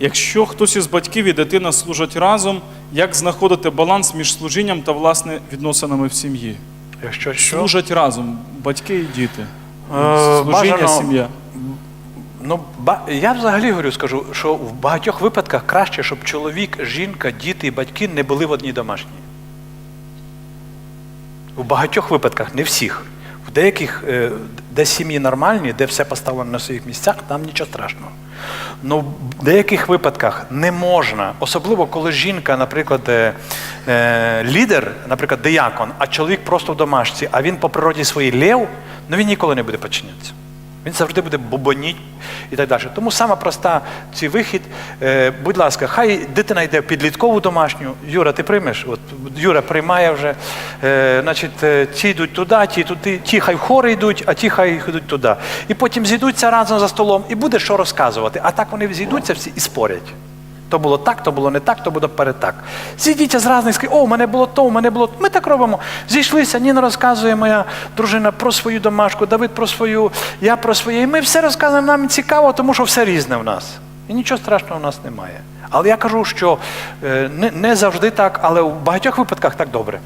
Якщо хтось із батьків і дитина служать разом, як знаходити баланс між служінням та власне відносинами в сім'ї? Якщо що, Служать разом, батьки і діти. Е, Служіння, бажано- сім'я. Ну, ба- я взагалі говорю, скажу, що в багатьох випадках краще, щоб чоловік, жінка, діти і батьки не були в одній домашній. У багатьох випадках, не всіх. В деяких, е, де сім'ї нормальні, де все поставлено на своїх місцях, там нічого страшного. Ну, в деяких випадках не можна, особливо коли жінка, наприклад, е, е, лідер, наприклад, диякон, а чоловік просто в домашці, а він по природі своїй лев, ну він ніколи не буде підчинятися. Він завжди буде бубоніть і так далі. Тому сама проста цей вихід. Е, будь ласка, хай дитина йде в підліткову домашню. Юра, ти приймеш? От Юра приймає вже. Е, значить, е, ті йдуть туди, ті туди, ті хай хори йдуть, а ті хай йдуть туди. І потім зійдуться разом за столом і буде що розказувати. А так вони зійдуться всі і спорять. То було так, то було не так, то буде перетак. Зійдіться з разних о, у мене було то, у мене було. то». Ми так робимо. Зійшлися, Ніна розказує моя дружина про свою домашку, Давид про свою, я про своє. І ми все розказуємо, нам цікаво, тому що все різне в нас. І нічого страшного в нас немає. Але я кажу, що е, не завжди так, але в багатьох випадках так добре.